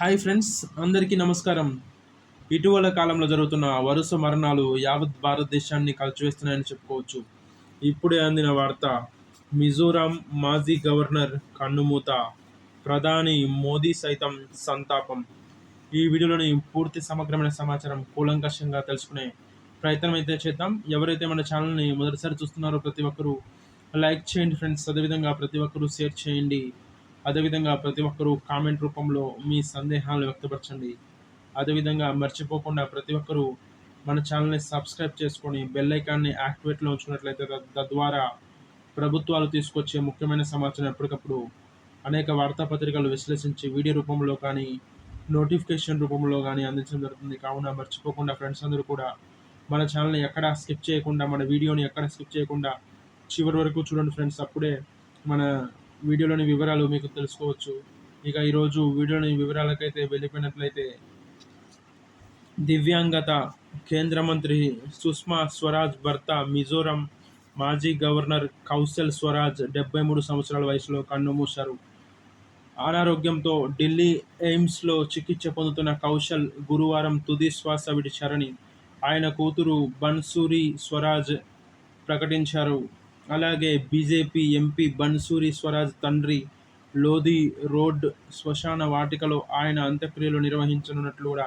Hi friends అందరికీ నమస్కారం. ఇటీవల కాలంలో జరుగుతున్న వరుస మరణాలు యావత్ భారతదేశాన్ని కలిచివేస్తున్నాయని చెప్పుకోవచ్చు. ఇప్పుడే అందిన వార్త మిజోరాం మాజీ గవర్నర్ కన్నుమూత ప్రధాని మోదీ సైతం సంతాపం. ఈ వీడియోలోని పూర్తి సమగ్రమైన సమాచారం కూలంకషంగా తెలుసుకునే ప్రయత్నం అయితే చేద్దాం. ఎవరైతే మన ఛానల్ని మొదటిసారి చూస్తున్నారో ప్రతి ఒక్కరూ లైక్ చేయండి ఫ్రెండ్స్. అదేవిధంగా ప్రతి ఒక్కరూ షేర్ చేయండి. అదేవిధంగా ప్రతి ఒక్కరూ కామెంట్ రూపంలో మీ సందేహాలు వ్యక్తపరచండి. అదేవిధంగా మర్చిపోకుండా ప్రతి ఒక్కరూ మన ఛానల్ని సబ్స్క్రైబ్ చేసుకొని బెల్ ఐకాన్ని యాక్టివేట్లో ఉంచుకున్నట్లయితే తద్వారా ప్రభుత్వాలు తీసుకొచ్చే ముఖ్యమైన సమాచారం ఎప్పటికప్పుడు అనేక వార్తాపత్రికలు విశ్లేషించి వీడియో రూపంలో కానీ నోటిఫికేషన్ రూపంలో కానీ అందించడం జరుగుతుంది. కావున మర్చిపోకుండా ఫ్రెండ్స్ అందరూ కూడా మన ఛానల్ని ఎక్కడ స్కిప్ చేయకుండా మన వీడియోని ఎక్కడ స్కిప్ చేయకుండా చివరి వరకు చూడండి ఫ్రెండ్స్ అప్పుడే మన వీడియోలోని వివరాలు మీకు తెలుసుకోవచ్చు. ఇక ఈరోజు వీడియోలోని వివరాలకైతే వెళ్ళిపోయినట్లయితే దివ్యాంగత కేంద్ర మంత్రి సుష్మా స్వరాజ్ భర్త మిజోరం మాజీ గవర్నర్ కౌశల్ స్వరాజ్ డెబ్బై మూడు సంవత్సరాల వయసులో కన్నుమూశారు అనారోగ్యంతో ఢిల్లీ ఎయిమ్స్లో చికిత్స పొందుతున్న కౌశల్ గురువారం తుది శ్వాస విడిచారని ఆయన కూతురు బన్సూరి స్వరాజ్ ప్రకటించారు. అలాగే బీజేపీ ఎంపీ బన్సూరి స్వరాజ్ తండ్రి లోధి రోడ్ శ్మశాన వాటికలో ఆయన అంత్యక్రియలు నిర్వహించనున్నట్లు కూడా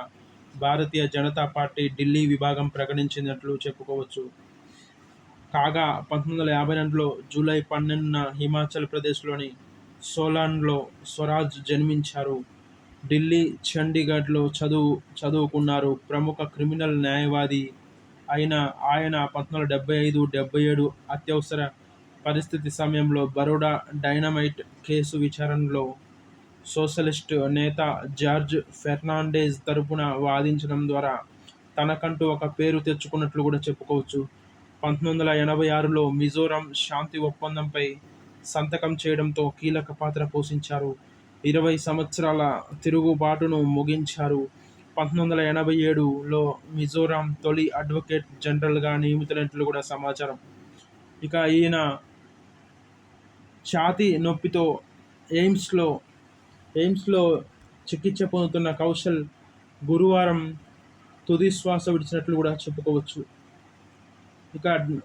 భారతీయ జనతా పార్టీ ఢిల్లీ విభాగం ప్రకటించినట్లు చెప్పుకోవచ్చు. కాగా పంతొమ్మిది వందల యాభై రెండులో జూలై పన్నెండున హిమాచల్ ప్రదేశ్లోని సోలాన్లో స్వరాజ్ జన్మించారు. ఢిల్లీ చండీగఢ్లో చదువు చదువుకున్నారు ప్రముఖ క్రిమినల్ న్యాయవాది అయిన ఆయన పంతొమ్మిది డెబ్బై ఐదు డెబ్బై ఏడు అత్యవసర పరిస్థితి సమయంలో బరోడా డైనమైట్ కేసు విచారణలో సోషలిస్ట్ నేత జార్జ్ ఫెర్నాండేజ్ తరపున వాదించడం ద్వారా తనకంటూ ఒక పేరు తెచ్చుకున్నట్లు కూడా చెప్పుకోవచ్చు. పంతొమ్మిది వందల ఎనభై ఆరులో మిజోరాం శాంతి ఒప్పందంపై సంతకం చేయడంతో కీలక పాత్ర పోషించారు. ఇరవై సంవత్సరాల తిరుగుబాటును ముగించారు పంతొమ్మిది వందల ఎనభై ఏడులో మిజోరాం తొలి అడ్వకేట్ జనరల్గా నియమితులైనట్లు కూడా సమాచారం. ఇక ఈయన ఛాతీ నొప్పితో ఎయిమ్స్లో ఎయిమ్స్లో చికిత్స పొందుతున్న కౌశల్ గురువారం తుది శ్వాస విడిచినట్లు కూడా చెప్పుకోవచ్చు. ఇక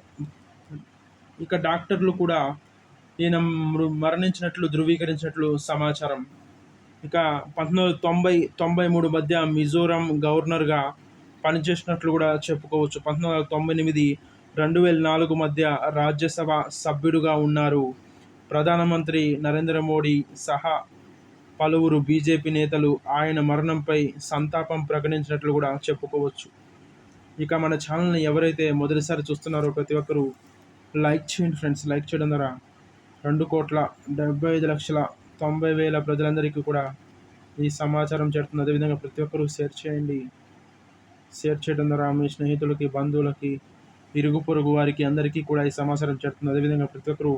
ఇక డాక్టర్లు కూడా ఈయన మృ- మరణించినట్లు ధృవీకరించినట్లు సమాచారం. ఇక పంతొమ్మిది వందల తొంభై తొంభై మూడు మధ్య మిజోరాం గవర్నర్గా పనిచేసినట్లు కూడా చెప్పుకోవచ్చు. పంతొమ్మిది వందల తొంభై ఎనిమిది రెండు వేల నాలుగు మధ్య రాజ్యసభ సభ్యుడుగా ఉన్నారు. ప్రధానమంత్రి నరేంద్ర మోడీ సహా పలువురు బీజేపీ నేతలు ఆయన మరణంపై సంతాపం ప్రకటించినట్లు కూడా చెప్పుకోవచ్చు. ఇక మన ఛానల్ని ఎవరైతే మొదటిసారి చూస్తున్నారో ప్రతి ఒక్కరూ లైక్ చేయండి ఫ్రెండ్స్. లైక్ చేయడం ద్వారా రెండు కోట్ల డెబ్బై ఐదు లక్షల తొంభై వేల ప్రజలందరికీ కూడా ఈ సమాచారం చేరుతుంది. అదేవిధంగా ప్రతి ఒక్కరూ షేర్ చేయండి. షేర్ చేయడం ద్వారా మీ స్నేహితులకి బంధువులకి ఇరుగు పొరుగు వారికి అందరికీ కూడా ఈ సమాచారం చేరుతుంది. అదేవిధంగా ప్రతి ఒక్కరూ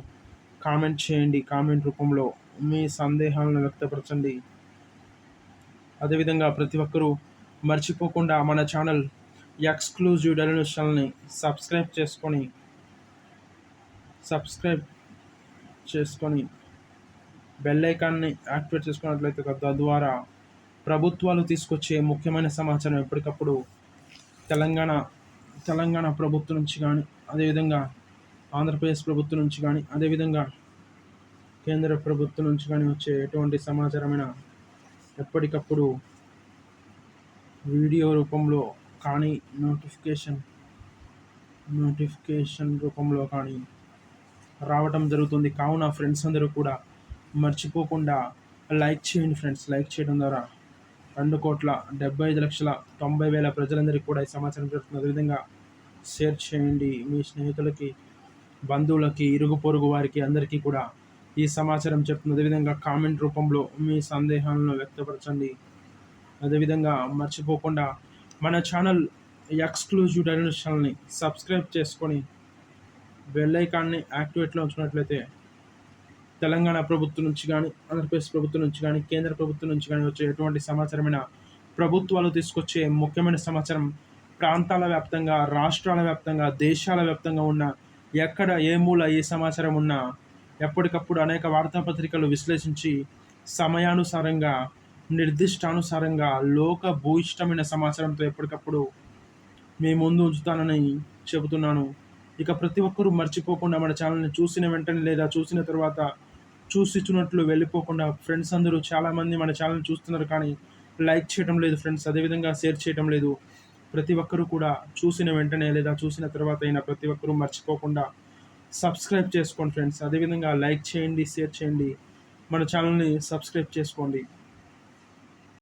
కామెంట్ చేయండి. కామెంట్ రూపంలో మీ సందేహాలను వ్యక్తపరచండి. అదేవిధంగా ప్రతి ఒక్కరూ మర్చిపోకుండా మన ఛానల్ ఎక్స్క్లూజివ్ డెలివరీ ఛానల్ని సబ్స్క్రైబ్ చేసుకొని సబ్స్క్రైబ్ చేసుకొని బెల్ ఐకాన్ని యాక్టివేట్ చేసుకున్నట్లయితే తద్వారా ప్రభుత్వాలు తీసుకొచ్చే ముఖ్యమైన సమాచారం ఎప్పటికప్పుడు తెలంగాణ తెలంగాణ ప్రభుత్వం నుంచి కానీ అదేవిధంగా ఆంధ్రప్రదేశ్ ప్రభుత్వం నుంచి కానీ అదేవిధంగా కేంద్ర ప్రభుత్వం నుంచి కానీ వచ్చే ఎటువంటి సమాచారమైన ఎప్పటికప్పుడు వీడియో రూపంలో కానీ నోటిఫికేషన్ నోటిఫికేషన్ రూపంలో కానీ రావటం జరుగుతుంది. కావున ఫ్రెండ్స్ అందరూ కూడా మర్చిపోకుండా లైక్ చేయండి ఫ్రెండ్స్. లైక్ చేయడం ద్వారా రెండు కోట్ల డెబ్బై ఐదు లక్షల తొంభై వేల ప్రజలందరికీ కూడా ఈ సమాచారం జరుగుతుంది అదేవిధంగా షేర్ చేయండి. మీ స్నేహితులకి బంధువులకి ఇరుగు పొరుగు వారికి అందరికీ కూడా ఈ సమాచారం చెప్తుంది. అదేవిధంగా కామెంట్ రూపంలో మీ సందేహాలను వ్యక్తపరచండి. అదేవిధంగా మర్చిపోకుండా మన ఛానల్ ఎక్స్క్లూజివ్ డైనల్ ఛానల్ని సబ్స్క్రైబ్ చేసుకొని బెల్ ఐకాన్ని యాక్టివేట్లో ఉంచినట్లయితే తెలంగాణ ప్రభుత్వం నుంచి కానీ ఆంధ్రప్రదేశ్ ప్రభుత్వం నుంచి కానీ కేంద్ర ప్రభుత్వం నుంచి కానీ వచ్చే ఎటువంటి సమాచారమైన ప్రభుత్వాలు తీసుకొచ్చే ముఖ్యమైన సమాచారం ప్రాంతాల వ్యాప్తంగా రాష్ట్రాల వ్యాప్తంగా దేశాల వ్యాప్తంగా ఉన్న ఎక్కడ ఏ మూల ఏ సమాచారం ఉన్నా ఎప్పటికప్పుడు అనేక వార్తాపత్రికలు విశ్లేషించి సమయానుసారంగా నిర్దిష్టానుసారంగా లోక భూయిష్టమైన సమాచారంతో ఎప్పటికప్పుడు మీ ముందు ఉంచుతానని చెబుతున్నాను. ఇక ప్రతి ఒక్కరూ మర్చిపోకుండా మన ఛానల్ని చూసిన వెంటనే లేదా చూసిన తర్వాత చూసిచున్నట్లు వెళ్ళిపోకుండా ఫ్రెండ్స్ అందరూ చాలామంది మన ఛానల్ చూస్తున్నారు కానీ లైక్ చేయడం లేదు ఫ్రెండ్స్ అదేవిధంగా షేర్ చేయడం లేదు. ప్రతి ఒక్కరూ కూడా చూసిన వెంటనే లేదా చూసిన తర్వాత అయినా ప్రతి ఒక్కరూ మర్చిపోకుండా సబ్స్క్రైబ్ చేసుకోండి ఫ్రెండ్స్ అదేవిధంగా లైక్ చేయండి షేర్ చేయండి. మన ఛానల్ని సబ్స్క్రైబ్ చేసుకోండి.